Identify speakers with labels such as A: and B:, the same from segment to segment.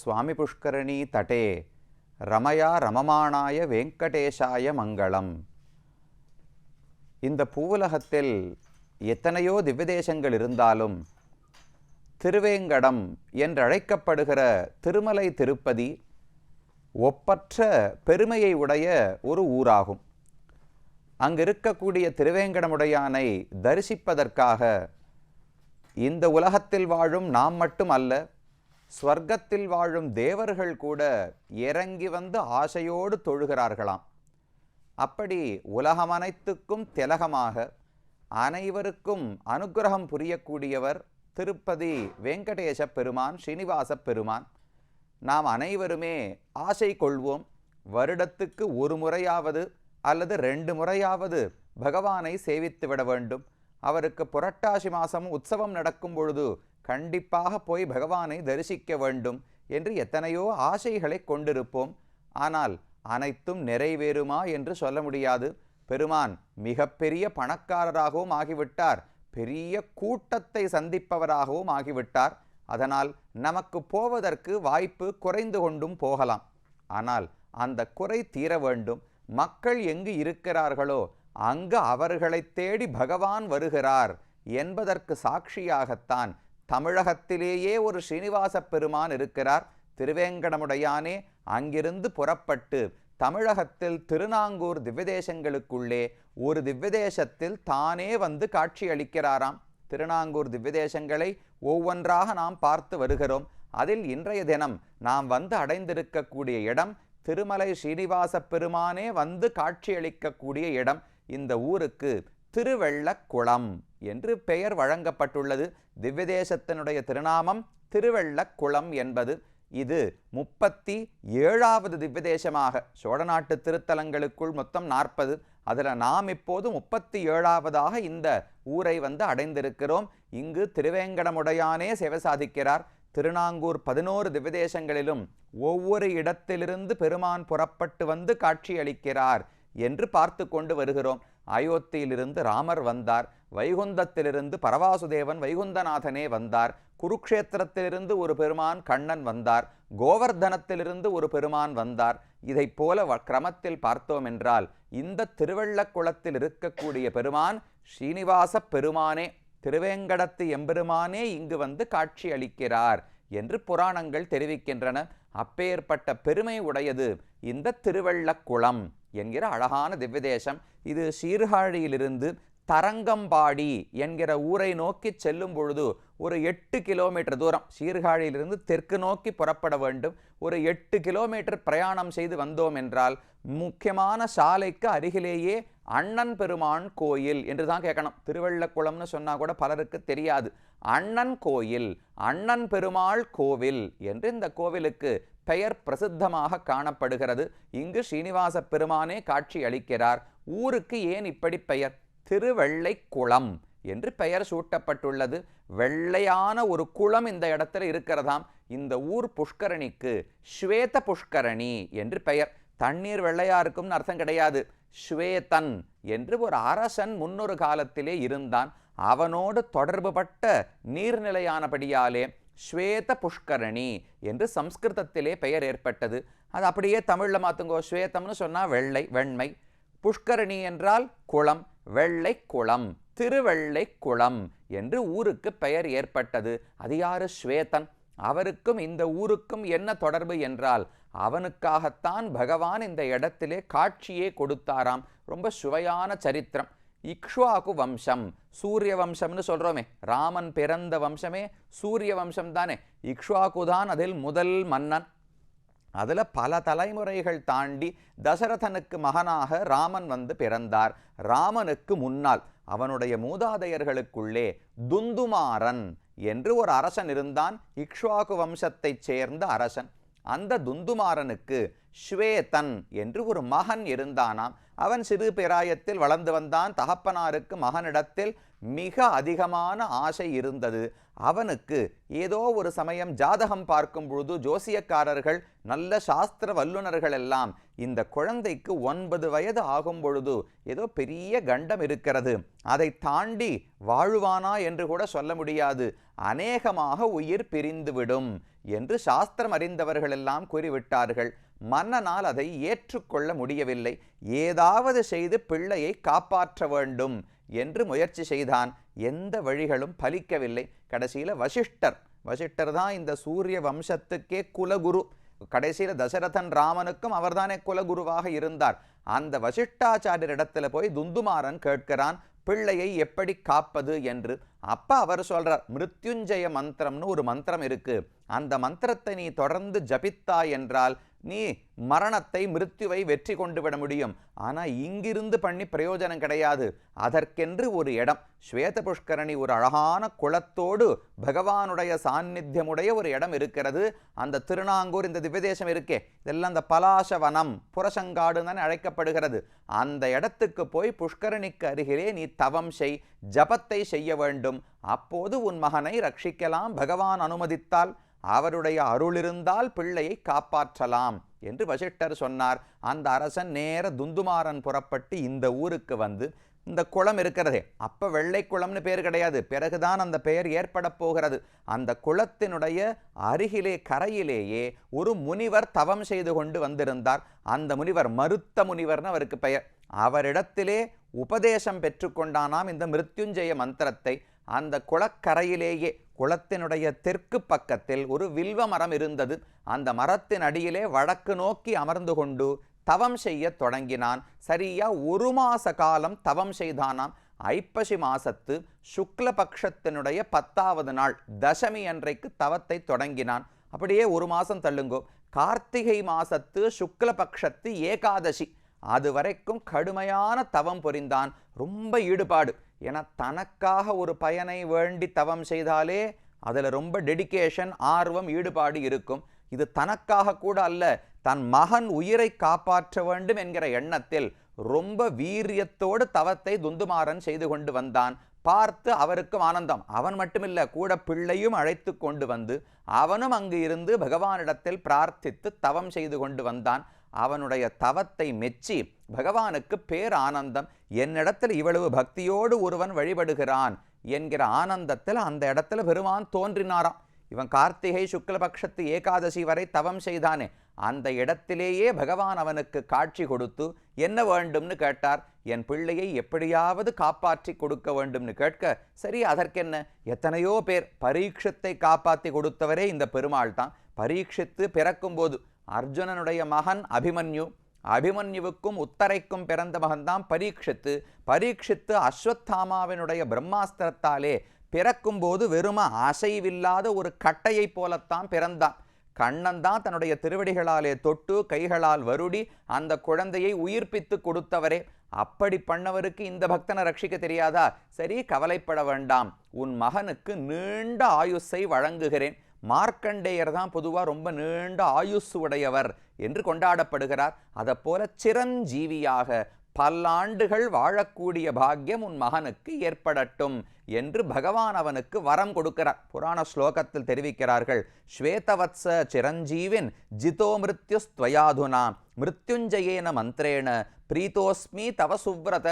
A: சுவாமி புஷ்கரணி தட்டே ரமயா ரமமானாய வெங்கடேஷாய மங்களம். இந்த பூவுலகத்தில் எத்தனையோ திவ்யதேசங்கள் இருந்தாலும் திருவேங்கடம் என்றழைக்கப்படுகிற திருமலை திருப்பதி ஒப்பற்ற பெருமையை உடைய ஒரு ஊராகும். அங்கு இருக்கக்கூடிய திருவேங்கடமுடையானை தரிசிப்பதற்காக இந்த உலகத்தில் வாழும் நாம் மட்டும் அல்ல ஸ்வர்க்கத்தில் வாழும் தேவர்கள் கூட இறங்கி வந்து ஆசையோடு தொழுகிறார்களாம். அப்படி உலகம் அனைத்துக்கும் திலகமாக அனைவருக்கும் அனுக்கிரகம் புரியக்கூடியவர் திருப்பதி வெங்கடேச பெருமான் ஸ்ரீனிவாச பெருமான். நாம் அனைவருமே ஆசை கொள்வோம் வருடத்துக்கு ஒரு முறையாவது அல்லது ரெண்டு முறையாவது பகவானை சேவித்து விட வேண்டும். அவருக்கு புரட்டாசி மாதம் உற்சவம் நடக்கும் பொழுது கண்டிப்பாக போய் பகவானை தரிசிக்க வேண்டும் என்று எத்தனையோ ஆசைகளை கொண்டிருப்போம். ஆனால் அனைத்தும் நிறைவேறுமா என்று சொல்ல முடியாது. பெருமான் மிகப்பெரிய பணக்காரராகவும் ஆகிவிட்டார். பெரிய கூட்டத்தை சந்திப்பவராகவும் ஆகிவிட்டார். அதனால் நமக்கு போவதற்கு வாய்ப்பு குறைந்து கொண்டும் போகலாம். ஆனால் அந்த குறை தீர வேண்டும். மக்கள் எங்கு இருக்கிறார்களோ அங்கு அவர்களை தேடி பகவான் வருகிறார் என்பதற்கு சாட்சியாகத்தான் தமிழகத்திலேயே ஒரு ஸ்ரீனிவாச பெருமான் இருக்கிறார். திருவேங்கடமுடையானே அங்கிருந்து புறப்பட்டு தமிழகத்தில் திருநாங்கூர் திவ்யதேசங்களுக்குள்ளே ஒரு திவ்யதேசத்தில் தானே வந்து காட்சியளிக்கிறாராம். திருநாங்கூர் திவ்யதேசங்களை ஒவ்வொன்றாக நாம் பார்த்து வருகிறோம். அதில் இன்றைய தினம் நாம் வந்து அடைந்திருக்கக்கூடிய இடம் திருமலை ஸ்ரீனிவாச பெருமானே வந்து காட்சியளிக்கக்கூடிய இடம். இந்த ஊருக்கு திருவெள்ளக்குளம் என்று பெயர் வழங்கப்பட்டுள்ளது. திவ்யதேசத்தினுடைய திருநாமம் திருவெள்ளக்குளம் என்பது. இது முப்பத்தி ஏழாவது திவ்யதேசமாக சோழநாட்டு திருத்தலங்களுக்குள் மொத்தம் நாற்பது. அதில் நாம் இப்போது முப்பத்தி ஏழாவதாக இந்த ஊரை வந்து அடைந்திருக்கிறோம். இங்கு திருவேங்கடமுடையானே சேவை சாதிக்கிறார். திருநாங்கூர் பதினோரு திவ்யதேசங்களிலும் ஒவ்வொரு இடத்திலிருந்து பெருமான் புறப்பட்டு வந்து காட்சியளிக்கிறார். என்று பார்த்து கொண்டு வருகிறோம். அயோத்தியிலிருந்து ராமர் வந்தார். வைகுந்தத்திலிருந்து பரவாசுதேவன் வைகுந்தநாதனே வந்தார். குருக்ஷேத்திரத்திலிருந்து ஒரு பெருமான் கண்ணன் வந்தார். கோவர்தனத்திலிருந்து ஒரு பெருமான் வந்தார். இதை போல வ- கிரமத்தில் பார்த்தோம் என்றால் இந்த திருவள்ளக்குளத்தில் இருக்கக்கூடிய பெருமான் ஸ்ரீனிவாச பெருமானே திருவேங்கடத்து எம்பெருமானே இங்கு வந்து காட்சி அளிக்கிறார் என்று புராணங்கள் தெரிவிக்கின்றன. அப்பேற்பட்ட பெருமை உடையது இந்த திருவள்ளக்குளம் என்கிற அழகான திவ்யதேசம். இது சீர்காழியிலிருந்து தரங்கம்பாடி என்கிற ஊரை நோக்கி செல்லும் பொழுது ஒரு எட்டு கிலோமீட்டர் தூரம் சீர்காழியிலிருந்து தெற்கு நோக்கி புறப்பட வேண்டும். ஒரு எட்டு கிலோமீட்டர் பிரயாணம் செய்து வந்தோம் என்றால் முக்கியமான சாலைக்கு அருகிலேயே அண்ணன் பெருமான் கோயில் என்று தான் கேட்கணும். திருவள்ளக்குளம்னு சொன்னால் கூட பலருக்கு தெரியாது. அண்ணன் கோயில் அண்ணன் பெருமாள் கோவில் என்று இந்த கோவிலுக்கு பெயர் பிரசித்தமாக காணப்படுகிறது. இங்கு ஸ்ரீனிவாச பெருமானே காட்சி அளிக்கிறார். ஊருக்கு ஏன் இப்படி பெயர்? திருவெள்ளைக்குளம் என்று பெயர் சூட்டப்பட்டுள்ளது. வெள்ளையான ஒரு குளம் இந்த இடத்துல இருக்கிறதாம். இந்த ஊர் புஷ்கரணிக்கு ஸ்வேத புஷ்கரணி என்று பெயர். தண்ணீர் வெள்ளையா இருக்கும்னு அர்த்தம் கிடையாது. ஸ்வேதன் என்று ஒரு அரசன் முன்னொரு காலத்திலே இருந்தான். அவனோடு தொடர்புபட்ட நீர்நிலையானபடியாலே ஸ்வேத புஷ்கரணி என்று சம்ஸ்கிருதத்திலே பெயர் ஏற்பட்டது. அது அப்படியே தமிழில் மாத்துங்கோ. ஸ்வேதம்னு சொன்னால் வெள்ளை வெண்மை. புஷ்கரணி என்றால் குளம். வெள்ளை குளம் திருவெள்ளை குளம் என்று ஊருக்கு பெயர் ஏற்பட்டது. அது யாரு? ஸ்வேதன். அவருக்கும் இந்த ஊருக்கும் என்ன தொடர்பு என்றால் அவனுக்காகத்தான் பகவான் இந்த இடத்திலே காட்சியே கொடுத்தாராம். ரொம்ப சுவையான சரித்திரம். இக்ஷ்வாகு வம்சம் சூரிய வம்சம்னு சொல்றோமே. ராமன் பிறந்த வம்சமே சூரிய வம்சம் தானே. இக்ஷ்வாகு தான் அதில் முதல் மன்னன். அதில் பல தலைமுறைகள் தாண்டி தசரதனுக்கு மகனாக ராமன் வந்து பிறந்தார். ராமனுக்கு முன்னால் அவனுடைய மூதாதையர்களுக்குள்ளே துந்துமாறன் என்று ஒரு அரசன் இருந்தான். இக்ஷ்வாகு வம்சத்தைச் சேர்ந்த அரசன். அந்த துந்துமாரனுக்கு ஸ்வேதன் என்று ஒரு மகன் இருந்தானாம். அவன் சிறு பிராயத்தில் வளர்ந்து வந்தான். தகப்பனாருக்கு மகனிடத்தில் மிக அதிகமான ஆசை இருந்தது. அவனுக்கு ஏதோ ஒரு சமயம் ஜாதகம் பார்க்கும் பொழுது ஜோசியக்காரர்கள் நல்ல சாஸ்திர வல்லுநர்கள் எல்லாம் இந்த குழந்தைக்கு ஒன்பது வயது ஆகும் பொழுது ஏதோ பெரிய கண்டம் இருக்கிறது. அதை தாண்டி வாழுவானா என்று கூட சொல்ல முடியாது. அநேகமாக உயிர் பிரிந்துவிடும் என்று சாஸ்திரம் அறிந்தவர்கள் எல்லாம் கூறிவிட்டார்கள். மன்னனால் அதை ஏற்றுக்கொள்ள முடியவில்லை. ஏதாவது செய்து பிள்ளையை காப்பாற்ற வேண்டும் என்று முயற்சி செய்தான். எந்த வழிகளும் பலிக்கவில்லை. கடைசியில் வசிஷ்டர் வசிஷ்டர் தான் இந்த சூரிய வம்சத்துக்கே குலகுரு. கடைசியில் தசரதன் ராமனுக்கும் அவர்தானே குலகுருவாக இருந்தார். அந்த வசிஷ்டாச்சாரியரிடத்துல போய் துந்துமாறன் கேட்கிறான் பிள்ளையை எப்படி காப்பது என்று? அப்ப அவர் சொல்றார் மிருத்யுஞ்சய மந்திரம்னு ஒரு மந்திரம் இருக்கு. அந்த மந்திரத்தை நீ தொடர்ந்து ஜபித்தாய் என்றால் நீ மரணத்தை மிருத்யுவை வெற்றி கொண்டு விட முடியும். ஆனால் இங்கிருந்து பண்ணி பிரயோஜனம் கிடையாது. அதற்கென்று ஒரு இடம். ஸ்வேத புஷ்கரணி ஒரு அழகான குளத்தோடு பகவானுடைய சாநித்தியமுடைய ஒரு இடம் இருக்கிறது. அந்த திருநாங்கூர் இந்த திவ்யதேசம் இருக்கே. இதெல்லாம் அந்த பலாசவனம் புரசங்காடு அழைக்கப்படுகிறது. அந்த இடத்துக்கு போய் புஷ்கரணிக்கு அருகிலே நீ தவம் செய் ஜபத்தை செய்ய வேண்டும். அப்போது உன் மகனை ரட்சிக்கலாம். பகவான் அனுமதித்தால் அவருடைய அருள் இருந்தால் பிள்ளையை காப்பாற்றலாம் என்று வசிஷ்டர் சொன்னார். அந்த அரசன் நேர துந்துமாறன் புறப்பட்டு இந்த ஊருக்கு வந்து இந்த குளம் இருக்கிறதே அப்போ வெள்ளை குளம்னு பேர் கிடையாது. பிறகுதான் அந்த பெயர் ஏற்பட போகிறது. அந்த குளத்தினுடைய அருகிலே கரையிலேயே ஒரு முனிவர் தவம் செய்து கொண்டு வந்திருந்தார். அந்த முனிவர் மருத்த முனிவர்னு அவருக்கு பெயர். அவரிடத்திலே உபதேசம் பெற்றுக்கொண்டானாம் இந்த மிருத்யுஞ்சய மந்திரத்தை. அந்த குளக்கரையிலேயே குளத்தினுடைய தெற்கு பக்கத்தில் ஒரு வில்வ மரம் இருந்தது. அந்த மரத்தின் அடியிலே வடக்கு நோக்கி அமர்ந்து கொண்டு தவம் செய்ய தொடங்கினான். சரியா ஒரு மாச காலம் தவம் செய்தானாம். ஐப்பசி மாசத்து சுக்லபக்ஷத்தினுடைய பத்தாவது நாள் தசமி அன்றைக்கு தவத்தை தொடங்கினான். அப்படியே ஒரு மாசம் தள்ளுங்கோ. கார்த்திகை மாசத்து சுக்லபக்ஷத்து ஏகாதசி அது வரைக்கும் கடுமையான தவம் புரிந்தான் ரொம்ப ஈடுபாடு. ஏன்னா தனக்காக ஒரு பயனை வேண்டி தவம் செய்தாலே அதில் ரொம்ப டெடிகேஷன் ஆர்வம் ஈடுபாடு இருக்கும். இது தனக்காக கூட அல்ல தன் மகன் உயிரை காப்பாற்ற வேண்டும் என்கிற எண்ணத்தில் ரொம்ப வீரியத்தோடு தவத்தை துந்துமாறன் செய்து கொண்டு வந்தான். பார்த்து அவருக்கும் ஆனந்தம். அவன் மட்டுமில்ல கூட பிள்ளையும் அழைத்து கொண்டு வந்து அவனும் அங்கு இருந்து பகவானிடத்தில் பிரார்த்தித்து தவம் செய்து கொண்டு வந்தான். அவனுடைய தவத்தை மெச்சி பகவானுக்கு பேர் ஆனந்தம் என்னிடத்தில் இவ்வளவு பக்தியோடு ஒருவன் வழிபடுகிறான் என்கிற ஆனந்தத்தில் அந்த இடத்துல பெருமான் தோன்றினாராம். இவன் கார்த்திகை சுக்லபக்ஷத்து ஏகாதசி வரை தவம் செய்தானே அந்த இடத்திலேயே பகவான் அவனுக்கு காட்சி கொடுத்து என்ன வேண்டும்னு கேட்டார்? என் பிள்ளையை எப்படியாவது காப்பாற்றி கொடுக்க வேண்டும்னு கேட்க சரி அதற்கென்ன? எத்தனையோ பேர் பரீட்சத்தை காப்பாற்றி கொடுத்தவரே இந்த பெருமாள் தான் பரீட்சித்து பிறக்கும்போது அர்ஜுனனுடைய மகன் அபிமன்யு. அபிமன்யுவுக்கும் உத்தரைக்கும் பிறந்த மகன்தான் பரீட்சித்து பரீட்சித்து அஸ்வத்தாமாவினுடைய பிரம்மாஸ்திரத்தாலே பிறக்கும்போது வெறும அசைவில்லாத ஒரு கட்டையைப் போலத்தான் பிறந்தான். கண்ணன் தான் தன்னுடைய திருவடிகளாலே தொட்டு கைகளால் வருடி அந்த குழந்தையை உயிர்ப்பித்து கொடுத்தவரே. அப்படி பண்ணவருக்கு இந்த பக்தனை ரட்சிக்க தெரியாதா? சரி கவலைப்பட வேண்டாம். உன் மகனுக்கு நீண்ட ஆயுஸை வழங்குகிறேன். மார்க்கண்டேயர் தான் பொதுவாக ரொம்ப நீண்ட ஆயுசு உடையவர் என்று கொண்டாடப்படுகிறார். அதை போல சிரஞ்சீவியாக பல்லாண்டுகள் வாழக்கூடிய பாக்கியம் உன் மகனுக்கு ஏற்படட்டும் என்று பகவான் அவனுக்கு வரம் கொடுக்கிறார். புராண ஸ்லோகத்தில் தெரிவிக்கிறார்கள் ஸ்வேதவத்ச சிரஞ்சீவின் ஜிதோ மிருத்யுஸ்துவயாதுனா மிருத்யுஞ்சயேன மந்திரேன பிரீதோஸ்மி தவ சுவ்ரத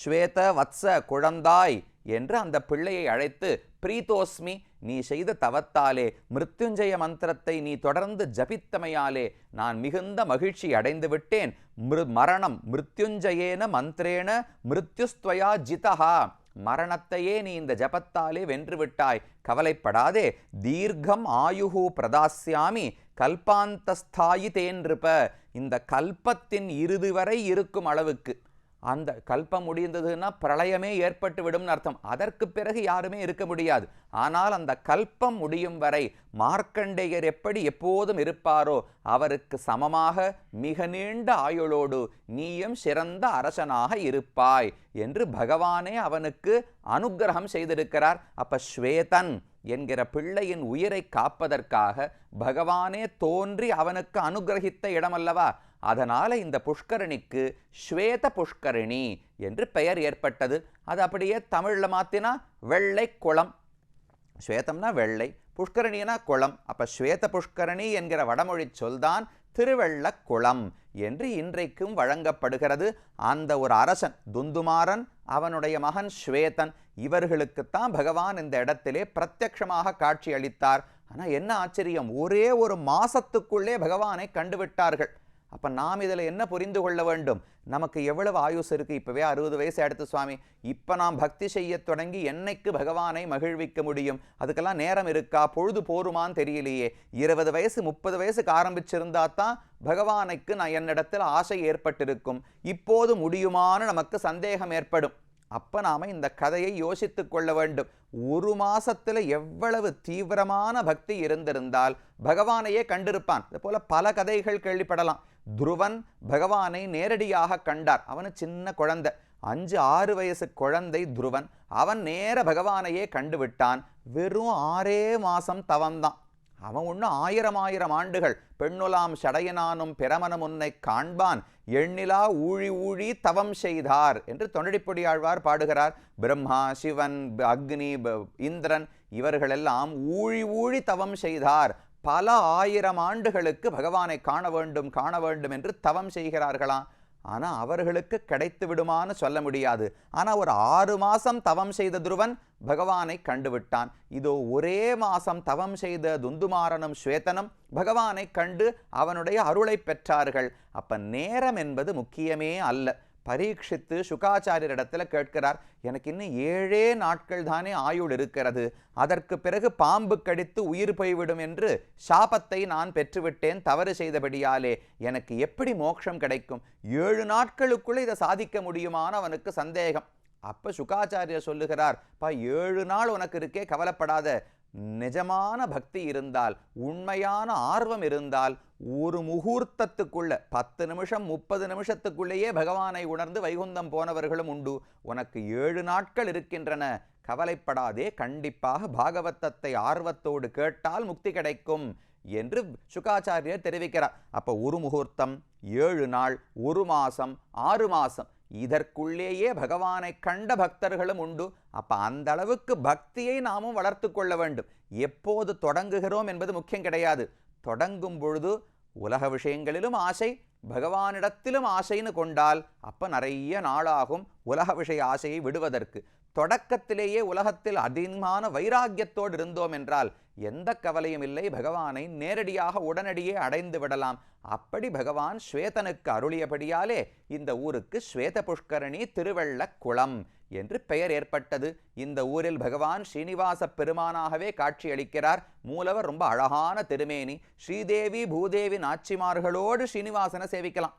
A: ஸ்வேத வத்ச குழந்தாய் என்று அந்த பிள்ளையை அழைத்து பிரீதோஸ்மி நீ செய்த தவத்தாலே மிருத்யுஞ்சய மந்திரத்தை நீ தொடர்ந்து ஜபித்தமையாலே நான் மிகுந்த மகிழ்ச்சி அடைந்து விட்டேன். மிரு மரணம் மிருத்யுஞ்சயேன மந்திரேன மிருத்யுஸ்துவயா ஜிதஹா. மரணத்தையே நீ இந்த ஜபத்தாலே வென்று விட்டாய். கவலைப்படாதே தீர்க்கம் ஆயுகு பிரதாஸ்யாமி. கல்பாந்தஸ்தாயி தேன்றிருப்ப இந்த கல்பத்தின் இறுதி வரை இருக்கும் அளவுக்கு. அந்த கல்பம் முடிந்ததுன்னா பிரளயமே ஏற்பட்டு விடும்னு அர்த்தம். அதற்கு பிறகு யாருமே இருக்க முடியாது. ஆனால் அந்த கல்பம் முடியும் வரை மார்க்கண்டேயர் எப்படி எப்போதும் இருப்பாரோ அவருக்கு சமமாக மிக நீண்ட ஆயுளோடு நீயும் சிறந்த அரசனாக இருப்பாய் என்று பகவானே அவனுக்கு அனுக்கிரகம் செய்திருக்கிறார். அப்ப ஸ்வேதன் என்கிற பிள்ளையின் உயிரை காப்பதற்காக பகவானே தோன்றி அவனுக்கு அனுகிரகித்த இடமல்லவா? அதனால் இந்த புஷ்கரணிக்கு ஸ்வேத புஷ்கரணி என்று பெயர் ஏற்பட்டது. அது அப்படியே தமிழில் மாத்தினா வெள்ளை குளம். ஸ்வேதம்னா வெள்ளை புஷ்கரணினா குளம். அப்போ ஸ்வேத புஷ்கரணி என்கிற வடமொழி சொல்தான் திருவெள்ளக் குளம் என்று இன்றைக்கும் வழங்கப்படுகிறது. அந்த ஒரு அரசன் துந்துமாறன் அவனுடைய மகன் ஸ்வேதன் இவர்களுக்குத்தான் பகவான் இந்த இடத்திலே பிரத்யக்ஷமாக காட்சி அளித்தார் ஆனால் என்ன ஆச்சரியம் ஒரே ஒரு மாசத்துக்குள்ளே பகவானை கண்டுவிட்டார்கள். அப்ப நாம் இதில் என்ன புரிந்து கொள்ள வேண்டும்? நமக்கு எவ்வளவு ஆயுஸ் இருக்கு? இப்பவே அறுபது வயசு அடுத்து சுவாமி. இப்ப நாம் பக்தி செய்ய தொடங்கி என்னைக்கு பகவானை மகிழ்விக்க முடியும்? அதுக்கெல்லாம் நேரம் இருக்கா? பொழுது போருமான்னு தெரியலையே. இருபது வயசு முப்பது வயசுக்கு ஆரம்பிச்சிருந்தா தான் பகவானுக்கு நான் என்னிடத்தில் ஆசை ஏற்பட்டிருக்கும். இப்போது முடியுமான்னு நமக்கு சந்தேகம் ஏற்படும். அப்போ நாம இந்த கதையை யோசித்து கொள்ள வேண்டும். ஒரு மாசத்தில் எவ்வளவு தீவிரமான பக்தி இருந்திருந்தால் பகவானையே கண்டிருப்பான். இது போல பல கதைகள் கேள்விப்படலாம். துருவன் பகவானை நேரடியாக கண்டார். அவனு சின்ன குழந்தை. அஞ்சு ஆறு வயசு குழந்தை துருவன். அவன் நேர பகவானையே கண்டுவிட்டான். வெறும் ஆறே மாதம் தவம்தான் அவன் ஒன்றும் ஆயிரம் ஆயிரம் ஆண்டுகள். பெண்ணுலாம் சடையனானும் பிரமணம் உன்னை காண்பான். எண்ணிலா ஊழி ஊழி தவம் செய்தார் என்று தொண்டடிப்பொடியாழ்வார் பாடுகிறார். பிரம்மா சிவன் ப- அக்னி இந்திரன் இவர்களெல்லாம் ஊழி ஊழி தவம் செய்தார். பல ஆயிரம் ஆண்டுகளுக்கு பகவானை காண வேண்டும் காண வேண்டும் என்று தவம் செய்கிறார்களாம். ஆனா அவர்களுக்கு கிடைத்து விடுமான்னு சொல்ல முடியாது. ஆனா ஒரு ஆறு மாசம் தவம் செய்த துருவன் பகவானை கண்டுவிட்டான். இதோ ஒரே மாசம் தவம் செய்த துந்துமாரனும் ஸ்வேதனும் பகவானை கண்டு அவனுடைய அருளை பெற்றார்கள். அப்ப நேரம் என்பது முக்கியமே அல்ல. பரீட்சித்து சுகாச்சாரியரிடத்தில் கேட்கிறார் எனக்கு இன்னும் ஏழே நாட்கள் தானே ஆயுள் இருக்கிறது. அதற்கு பிறகு பாம்பு கடித்து உயிர் போய்விடும் என்று சாபத்தை நான் பெற்றுவிட்டேன் தவறு செய்தபடியாலே. எனக்கு எப்படி மோட்சம் கிடைக்கும்? ஏழு நாட்களுக்குள்ளே இதை சாதிக்க முடியுமான அவனுக்கு சந்தேகம். அப்போ சுகாச்சாரியர் சொல்லுகிறார் பா ஏழு நாள் உனக்கு இருக்கே கவலைப்படாத. நிஜமான பக்தி இருந்தால் உண்மையான ஆர்வம் இருந்தால் ஒரு முகூர்த்தத்துக்குள்ள பத்து நிமிஷம் முப்பது நிமிஷத்துக்குள்ளேயே பகவானை உணர்ந்து வைகுந்தம் போனவர்களும் உண்டு. உனக்கு ஏழு நாட்கள் இருக்கின்றன. கவலைப்படாதே கண்டிப்பாக பாகவத்தத்தை ஆர்வத்தோடு கேட்டால் முக்தி கிடைக்கும் என்று சுகாச்சாரியர் தெரிவிக்கிறார். அப்போ ஒரு முகூர்த்தம் ஏழு நாள் ஒரு மாசம் ஆறு மாசம் இதற்குள்ளேயே பகவானை கண்ட பக்தர்களும் உண்டு. அப்ப அந்த அளவுக்கு பக்தியை நாமும் வளர்த்து கொள்ள வேண்டும். எப்போது தொடங்குகிறோம் என்பது முக்கியம் கிடையாது. தொடங்கும் பொழுது உலக விஷயங்களிலும் ஆசை பகவானிடத்திலும் ஆசைன்னு கொண்டால் அப்ப நிறைய நாளாகும் உலக விஷய ஆசையை விடுவதற்கு. தொடக்கத்திலேயே உலகத்தில் அதிகமான வைராக்கியத்தோடு இருந்தோம் என்றால் எந்த கவலையும் இல்லை பகவானை நேரடியாக உடனடியே அடைந்து விடலாம். அப்படி பகவான் ஸ்வேதனுக்கு அருளியபடியாலே இந்த ஊருக்கு ஸ்வேத புஷ்கரணி திருவெள்ளக் குளம் என்று பெயர் ஏற்பட்டது. இந்த ஊரில் பகவான் ஸ்ரீனிவாச பெருமானாகவே காட்சியளிக்கிறார். மூலவர் ரொம்ப அழகான திருமேனி. ஸ்ரீதேவி பூதேவி நாச்சிமார்களோடு ஸ்ரீனிவாசனை சேவிக்கலாம்.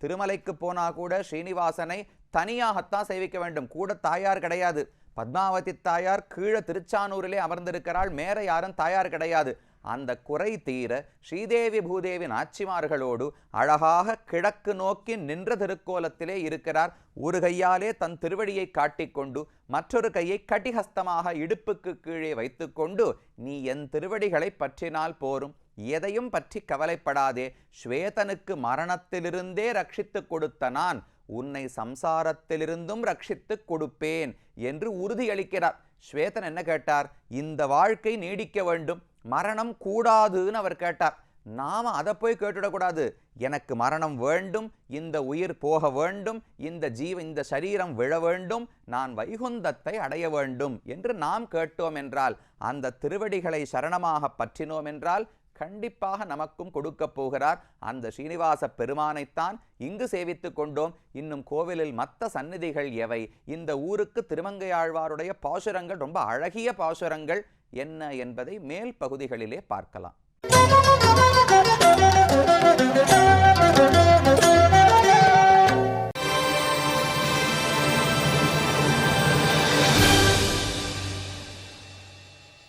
A: திருமலைக்கு போனா கூட ஸ்ரீனிவாசனை தனியாகத்தான் சேவிக்க வேண்டும். கூட தாயார் கிடையாது. பத்மாவதி தாயார் கீழே திருச்சானூரிலே அமர்ந்திருக்கிறாள். மேற யாரும் தாயார் கிடையாது. அந்த குறை தீர ஸ்ரீதேவி பூதேவி நாச்சிமார்களோடு அழகாக கிழக்கு நோக்கி நின்ற திருக்கோலத்திலே இருக்கிறார். ஒரு கையாலே தன் திருவடியை காட்டிக்கொண்டு மற்றொரு கையை கட்டிஹஸ்தமாக இடுப்புக்கு கீழே வைத்துக்கொண்டு நீ என் திருவடிகளை பற்றினால் போரும். எதையும் பற்றி கவலைப்படாதே. ஸ்வேதனுக்கு மரணத்திலிருந்தே ரட்சித்துக் கொடுத்த நான் உன்னை சம்சாரத்திலிருந்தும் ரட்சித்துக் கொடுப்பேன். என்று உறுதியளிக்கிறார். ஸ்வேதன் என்ன கேட்டார்? இந்த வாழ்க்கை நீடிக்க வேண்டும். மரணம் கூடாதுன்னு அவர் கேட்டார். நாம அதை போய் கேட்டுடக்கூடாது. எனக்கு மரணம் வேண்டும் இந்த உயிர் போக வேண்டும் இந்த ஜீவ இந்த சரீரம் விழ வேண்டும் நான் வைகுந்தத்தை அடைய வேண்டும் என்று நாம் கேட்டோம் என்றால் அந்த திருவடிகளை சரணமாக பற்றினோம் என்றால் கண்டிப்பாக நமக்கும் கொடுக்க போகிறார். அந்த ஸ்ரீனிவாச பெருமானைத்தான் இங்கு சேவித்துக் கொண்டோம். இன்னும் கோவிலில் மற்ற சந்நிதிகள் எவை? இந்த ஊருக்கு திருமங்கையாழ்வாருடைய பாசுரங்கள் ரொம்ப அழகிய பாசுரங்கள் என்ன என்பதை மேல் பகுதிகளிலே பார்க்கலாம்.
B: Thank you.